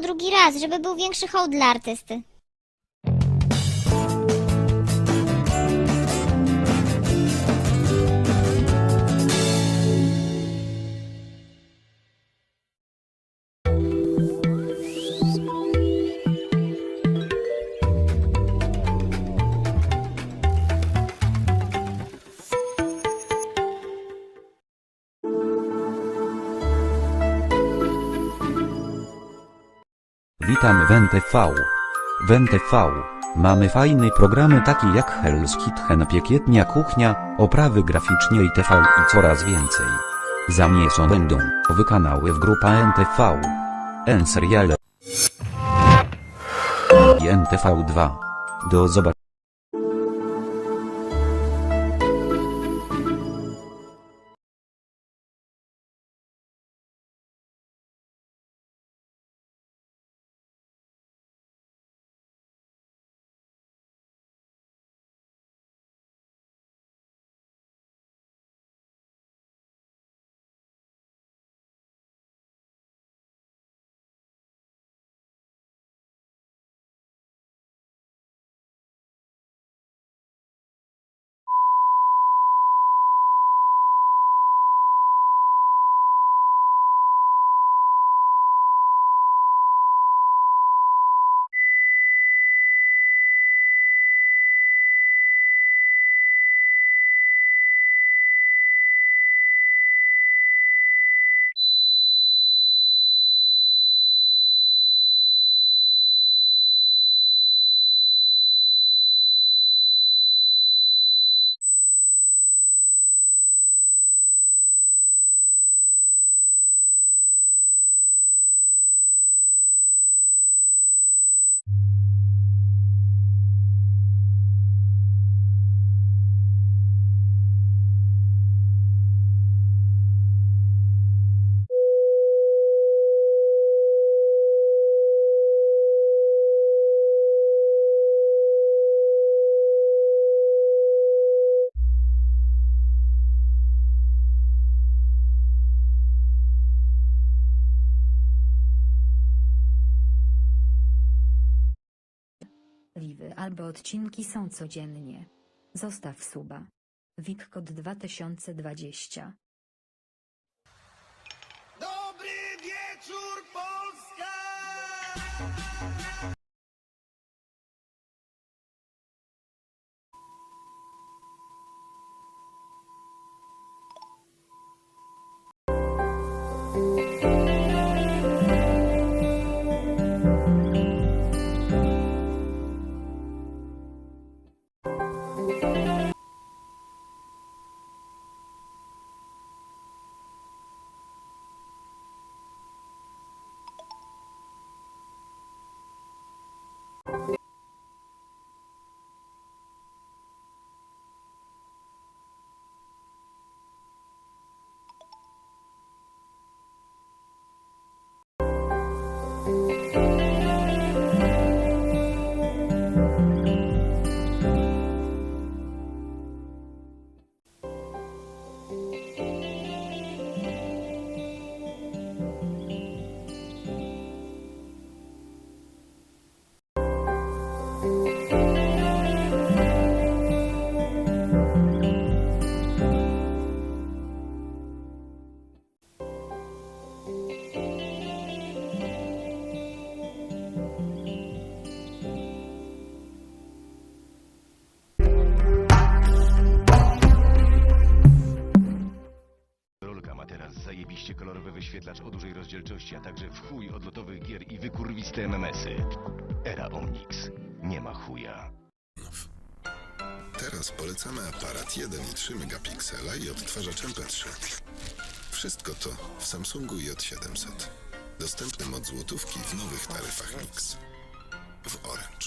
drugi raz, żeby był większy hołd dla artysty. Witam w NTV. W NTV mamy fajne programy takie jak Hell's Kitchen Piekietnia Kuchnia, oprawy graficzne i TV i coraz więcej. Za mnie są będą nowe kanały w grupa NTV. N seriale i NTV2. Do zobaczenia. Liwy albo odcinki są codziennie. Zostaw suba. Witkod 2020. Dobry wieczór, Polska! Zajebiście kolorowy wyświetlacz o dużej rozdzielczości, a także w chuj odlotowych gier i wykurwiste MMS-y. Era Omnix. Nie ma chuja. Teraz polecamy aparat 1,3 megapiksela i odtwarzacz MP3. Wszystko to w Samsungu J700. Dostępnym od złotówki w nowych taryfach Mix. W Orange.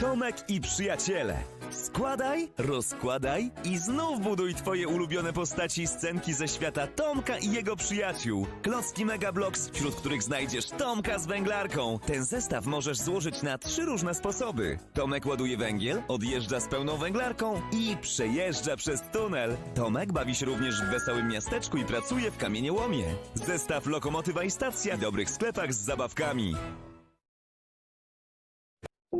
Tomek i przyjaciele. Składaj, rozkładaj i znów buduj twoje ulubione postaci i scenki ze świata Tomka i jego przyjaciół. Klocki Mega Bloks, wśród których znajdziesz Tomka z węglarką. Ten zestaw możesz złożyć na trzy różne sposoby. Tomek ładuje węgiel, odjeżdża z pełną węglarką i przejeżdża przez tunel. Tomek bawi się również w wesołym miasteczku i pracuje w kamieniołomie. Zestaw Lokomotywa i Stacja w dobrych sklepach z zabawkami.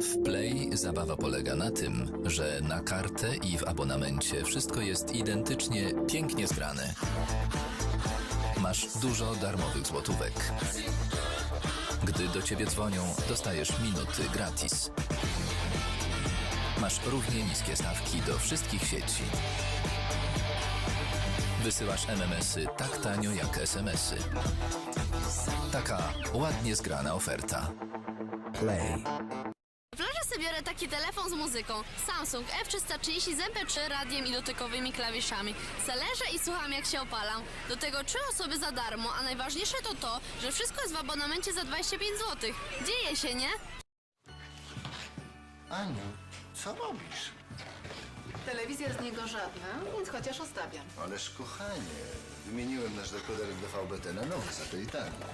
W Play zabawa polega na tym, że na kartę i w abonamencie wszystko jest identycznie pięknie zgrane. Masz dużo darmowych złotówek. Gdy do ciebie dzwonią, dostajesz minuty gratis. Masz równie niskie stawki do wszystkich sieci. Wysyłasz MMS-y tak tanio jak SMS-y. Taka ładnie zgrana oferta. Play. Biorę taki telefon z muzyką. Samsung F330 z MP3 radiem i dotykowymi klawiszami. Se leżę i słucham jak się opalam. Do tego trzy osoby za darmo, a najważniejsze to to, że wszystko jest w abonamencie za 25 zł. Dzieje się, nie? Aniu, co robisz? Telewizja z niego żadna, więc chociaż ostawiam. Ależ kochanie, wymieniłem nasz dekoder DVB-T na nowy za.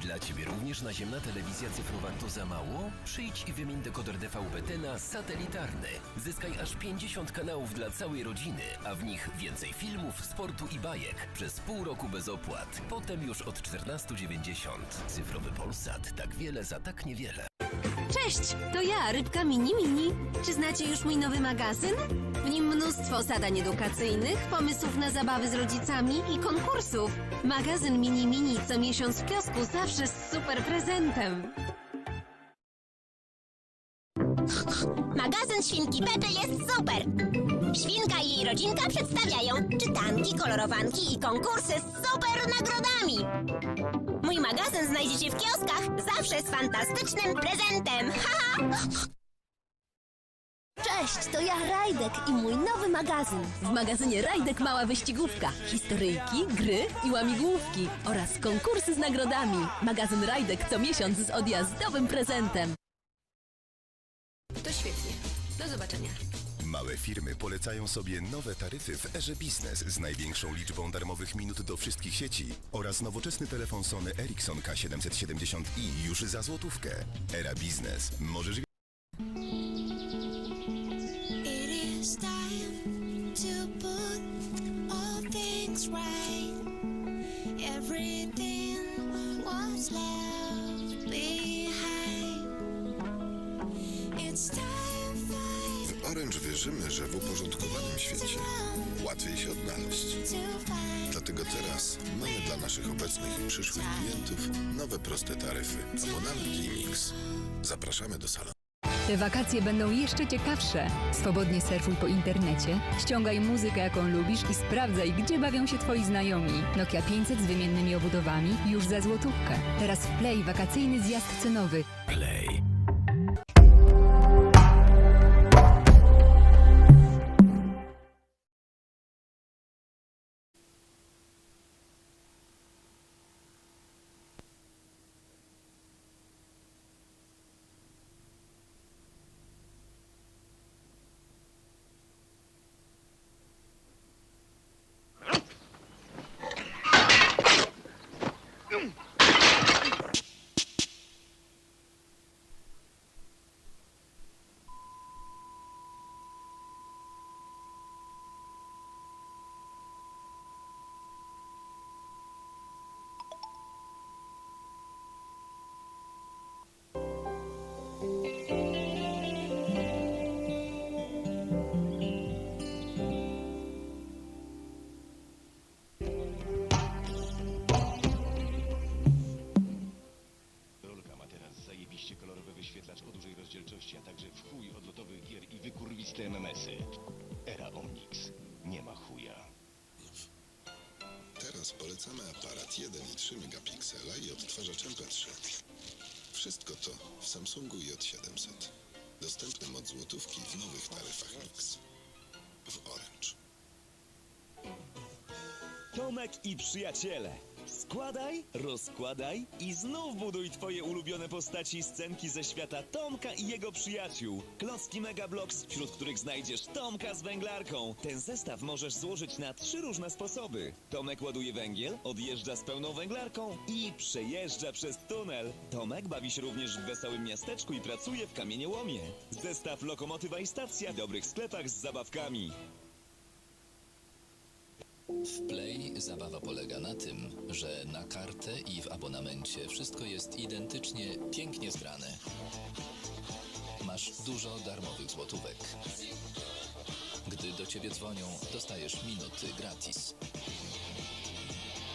Dla Ciebie również naziemna telewizja cyfrowa to za mało? Przyjdź i wymień dekoder DVB-T na satelitarny. Zyskaj aż 50 kanałów dla całej rodziny, a w nich więcej filmów, sportu i bajek. Przez pół roku bez opłat. Potem już od 14,90. Cyfrowy Polsat. Tak wiele za tak niewiele. Cześć, to ja, Rybka Mini Mini. Czy znacie już mój nowy magazyn? W nim mnóstwo zadań edukacyjnych, pomysłów na zabawy z rodzicami i konkursów. Magazyn Mini Mini co miesiąc w kiosku zawsze z super prezentem. Magazyn Świnki Pepy jest super! Świnka i jej rodzinka przedstawiają czytanki, kolorowanki i konkursy z super nagrodami! Mój magazyn znajdziecie w kioskach zawsze z fantastycznym prezentem! Haha! Cześć, to ja Rajdek i mój nowy magazyn. W magazynie Rajdek mała wyścigówka, historyjki, gry i łamigłówki oraz konkursy z nagrodami. Magazyn Rajdek co miesiąc z odjazdowym prezentem. To świetnie. Do zobaczenia. Małe firmy polecają sobie nowe taryfy w Erze Business z największą liczbą darmowych minut do wszystkich sieci oraz nowoczesny telefon Sony Ericsson K770i już za złotówkę. Era Business. Możesz Orange wierzymy, że w uporządkowanym świecie łatwiej się odnaleźć. Dlatego teraz mamy dla naszych obecnych i przyszłych klientów nowe proste taryfy. Abonament Mix. Zapraszamy do salonu. Te wakacje będą jeszcze ciekawsze. Swobodnie surfuj po internecie, ściągaj muzykę jaką lubisz i sprawdzaj, gdzie bawią się twoi znajomi. Nokia 500 z wymiennymi obudowami już za złotówkę. Teraz w Play wakacyjny zjazd cenowy. Play. MMS-y. Era Omnix. Nie ma chuja. Teraz polecamy aparat 1,3 megapiksela i odtwarzacz MP3. Wszystko to w Samsungu J700. Dostępnym od złotówki w nowych taryfach Mix. W Orange. Tomek i przyjaciele. Składaj, rozkładaj i znów buduj twoje ulubione postaci i scenki ze świata Tomka i jego przyjaciół. Klocki Mega Blocks, wśród których znajdziesz Tomka z węglarką. Ten zestaw możesz złożyć na trzy różne sposoby. Tomek ładuje węgiel, odjeżdża z pełną węglarką i przejeżdża przez tunel. Tomek bawi się również w wesołym miasteczku i pracuje w kamieniołomie. Zestaw Lokomotywa i Stacja w dobrych sklepach z zabawkami. W Play zabawa polega na tym, że na kartę i w abonamencie wszystko jest identycznie pięknie zgrane. Masz dużo darmowych złotówek. Gdy do ciebie dzwonią, dostajesz minuty gratis.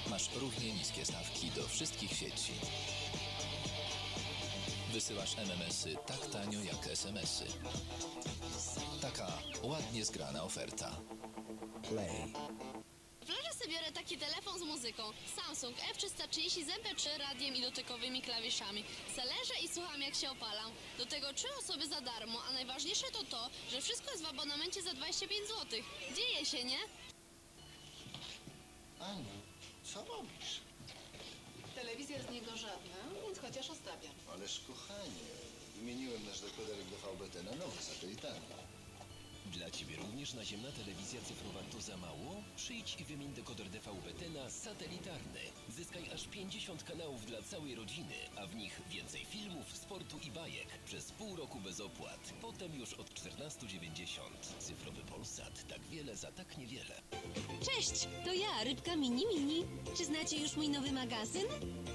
Masz równie niskie stawki do wszystkich sieci. Wysyłasz MMS-y tak tanio jak SMS-y. Taka ładnie zgrana oferta. Play. Telefon z muzyką. Samsung F330 z MP3 radiem i dotykowymi klawiszami. Zależę i słucham jak się opalam. Do tego trzy osoby za darmo, a najważniejsze to to, że wszystko jest w abonamencie za 25 zł. Dzieje się, nie? Aniu, co robisz? Telewizja z niego żadna, więc chociaż ostawiam. Ależ kochanie, wymieniłem nasz dekoder DVB-T na nowy satelitarny. Dla Ciebie również naziemna telewizja cyfrowa to za mało? Przyjdź i wymień dekoder DVB-T na satelitarny. Zyskaj aż 50 kanałów dla całej rodziny, a w nich więcej filmów, sportu i bajek przez pół roku bez opłat. Potem już od 14,90. Cyfrowy Polsat. Tak wiele za tak niewiele. Cześć, to ja, Rybka Mini Mini. Czy znacie już mój nowy magazyn?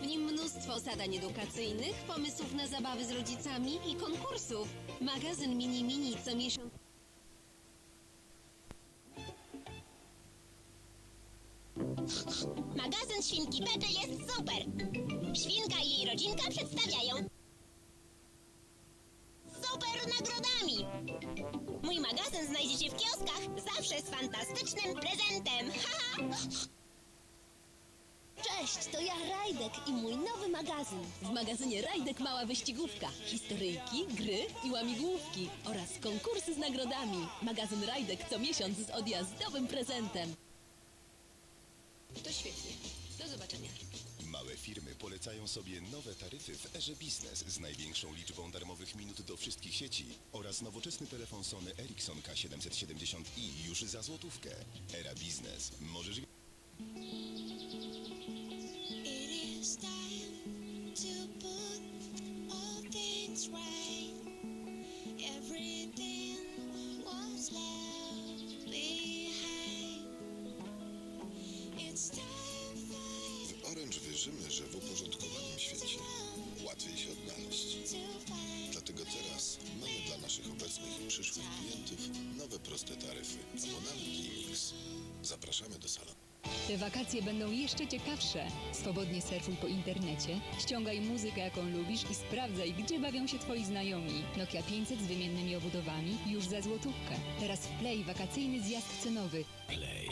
W nim mnóstwo zadań edukacyjnych, pomysłów na zabawy z rodzicami i konkursów. Magazyn Mini Mini co miesiąc... Magazyn Świnki Pepy jest super! Świnka i jej rodzinka przedstawiają super nagrodami! Mój magazyn znajdziecie w kioskach zawsze z fantastycznym prezentem! Haha! Cześć, to ja Rajdek i mój nowy magazyn. W magazynie Rajdek mała wyścigówka, historyjki, gry i łamigłówki oraz konkursy z nagrodami. Magazyn Rajdek co miesiąc z odjazdowym prezentem. To świetnie. Do zobaczenia. Małe firmy polecają sobie nowe taryfy w Erze Business z największą liczbą darmowych minut do wszystkich sieci oraz nowoczesny telefon Sony Ericsson K770i już za złotówkę. Era Business. Możesz. Everything was left wierzymy, że w uporządkowanym świecie łatwiej się odnaleźć. Dlatego teraz mamy dla naszych obecnych i przyszłych klientów nowe proste taryfy. Abonament mix. Zapraszamy do salonu. Te wakacje będą jeszcze ciekawsze. Swobodnie surfuj po internecie, ściągaj muzykę jaką lubisz i sprawdzaj, gdzie bawią się twoi znajomi. Nokia 500 z wymiennymi obudowami już za złotówkę. Teraz w Play wakacyjny zjazd cenowy. Play.